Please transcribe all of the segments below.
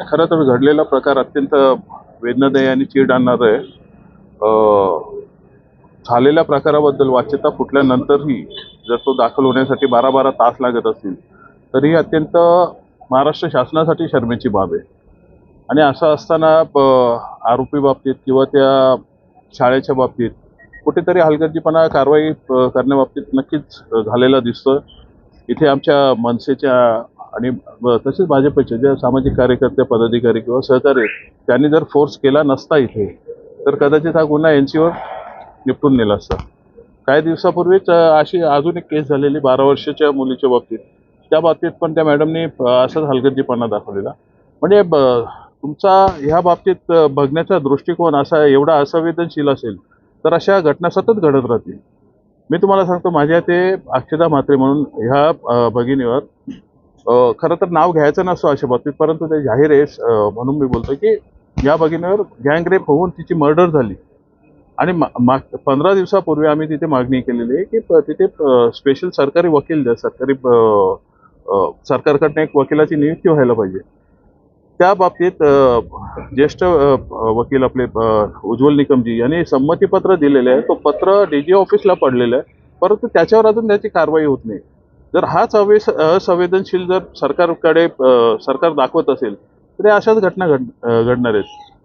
खरं तर घडलेला प्रकार अत्यंत वेदनादायी आणि चीड आणणारा आहे. झालेल्या प्रकाराबद्दल वाच्यता फुटल्यानंतरही जर तो दाखल होण्यासाठी बारा बारा तास लागत असतील तरी अत्यंत महाराष्ट्र शासनासाठी शर्मेची बाब आहे. आणि असं असताना प- आरोपी बाबतीत किंवा त्या शाळेच्या बाबतीत कुठेतरी हलगर्जीपणा कारवाई करण्याबाबतीत नक्कीच झालेला दिसतोय. इथे आमच्या मनसेच्या आणि तसेच भाजपचे जे सामाजिक कार्यकर्ते पदाधिकारी किंवा सहकारी त्यांनी जर फोर्स केला नसता इथे तर कदाचित हा गुन्हा एन सीवर निपटून नेला असता. काही दिवसापूर्वीच अशी अजून एक केस झालेली बारा वर्षाच्या मुलीच्या बाबतीत. त्या बाबतीत पण त्या मॅडमनी असाच हलगर्जीपणा दाखवलेला. म्हणजे ब- तुमचा ह्या बाबतीत बघण्याचा दृष्टिकोन असा एवढा असंवेदनशील असेल तर अशा घटना सतत घडत राहतील. मी तुम्हाला सांगतो माझ्या ते अक्षदा म्हात्रे म्हणून ह्या भगिनीवर खरं तर नाव घ्यायचं नसतो अशा बाबतीत परंतु ते जाहीर आहे म्हणून मी बोलतो की या भगिनीवर गँगरेप होऊन तिची मर्डर झाली. आणि मा- पंधरा दिवसापूर्वी आम्ही तिथे मागणी केलेली आहे की तिथे स्पेशल सरकारी वकील द्या सरकारी सरकारकडनं एक वकिलाची नियुक्ती व्हायला पाहिजे. त्या बाबतीत ज्येष्ठ वकील आपले उज्ज्वल निकमजी यांनी संमतीपत्र दिलेले आहे. तो पत्र डी जी ऑफिसला पडलेलं आहे. परंतु त्याच्यावर अजून त्याची कारवाई होत नाही. जर हाच अवे असंवेदनशील जर सरकारकडे सरकार दाखवत असेल तर या अशाच घटना घड घडणार आहेत.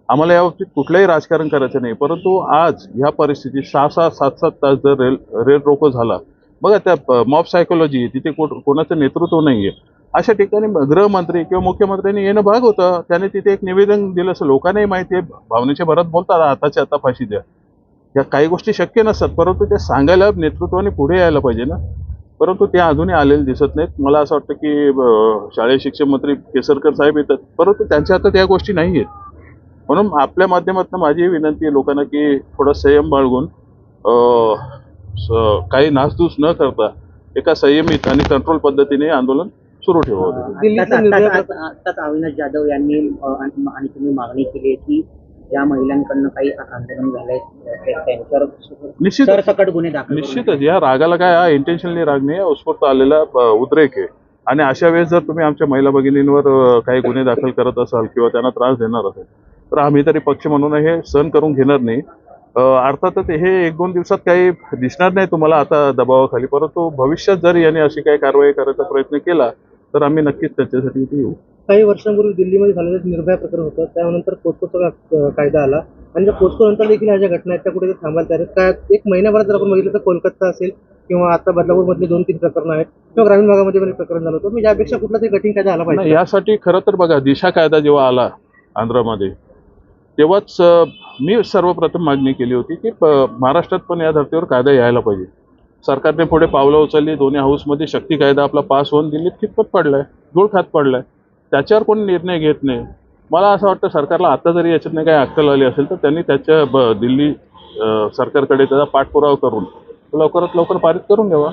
आम्हाला या बाबतीत कुठलंही राजकारण करायचं नाही परंतु आज ह्या परिस्थितीत सहा सहा सात सात तास जर रेल रेल रोको झाला बघा त्या मॉब सायकोलॉजी तिथे को कोणाचं नेतृत्व नाही आहे अशा ठिकाणी गृहमंत्री किंवा मुख्यमंत्र्यांनी येणं भाग होतं त्याने तिथे एक निवेदन दिलं असं लोकांनाही माहिती आहे भावनेच्या भरात बोलतात आताच्या आता फाशी द्या. या काही गोष्टी शक्य नसतात परंतु ते सांगायला नेतृत्वाने पुढे यायला पाहिजे ना. परंतु ते अजूनही आलेले दिसत नाहीत. मला असं वाटतं की शालेय शिक्षण मंत्री केसरकर साहेब येतात. परंतु त्यांच्या हातात या गोष्टी नाही आहेत. म्हणून आपल्या माध्यमातून माझी विनंती आहे लोकांना की थोडा संयम बाळगून काही नासधूस न करता एका संयमित आणि कंट्रोल पद्धतीने आंदोलन सुरू ठेवावं. अविनाश जाधव यांनी आणि तुम्ही मागणी केली आहे की ज्या महिलांकडनं काही आंदोलन झालंय. त्यांच्यावर निश्चित सरसकट गुन्हे दाखल. निश्चितच. या रागाला काय हा इंटेन्शनली राग नाही हा उत्स्फूर्त आलेला अ, उद्रेक आहे. आणि अशा वेळेस जर तुम्ही आमच्या महिला भगिनींवर अ, काही गुन्हे दाखल करत असाल किंवा त्यांना त्रास देणार असाल तर आम्ही तरी पक्ष म्हणून हे सहन करून घेणार नाही. अ, अर्थातच हे एक दोन दिवसात काही दिसणार नाही तुम्हाला आता दबावाखाली. परंतु भविष्यात जर यांनी अशी काही कारवाई करायचा प्रयत्न केला तर आम्ही नक्कीच त्याच्यासाठी इथे येऊ. काही वर्षांपूर्वी दिल्लीमध्ये झालेलं निर्भया प्रकरण होतं. त्यानंतर पोस्कोचा का- कायदा आला. आणि त्या पोस्को नंतर देखील ह्या ज्या घटना आहेत त्या कुठे थांबायला तयार आहेत. काय एक महिन्याभरात जर आपण बघितलं तर कोलकाता असेल किंवा आता बदलापूरमधले दोन तीन प्रकरण आहेत किंवा ग्रामीण भागामध्ये पण एक प्रकरण झालं होतं. मी यापेक्षा कुठला तरी कठीण कायदा आला पाहिजे. यासाठी खरं तर बघा दिशा कायदा जेव्हा आला आंध्रमध्ये तेव्हाच मी सर्वप्रथम मागणी केली होती की महाराष्ट्रात पण या धर्तीवर कायदा यायला पाहिजे. सरकारने पुढे पावलं उचलली दोन्ही हाऊसमध्ये शक्ती कायदा आपला पास होऊन दिल्लीत कितपत पडलाय धूळ खात पडलाय त्याच्यावर कोणी निर्णय घेत नाही. मला असं वाटतं सरकारला आता जरी याच्यातनं काही अक्कल आली असेल तर त्यांनी त्याच्या ब- दिल्ली सरकारकडे त्याचा पाठपुरावा करून लवकरात लवकर पारित करून घ्यावा.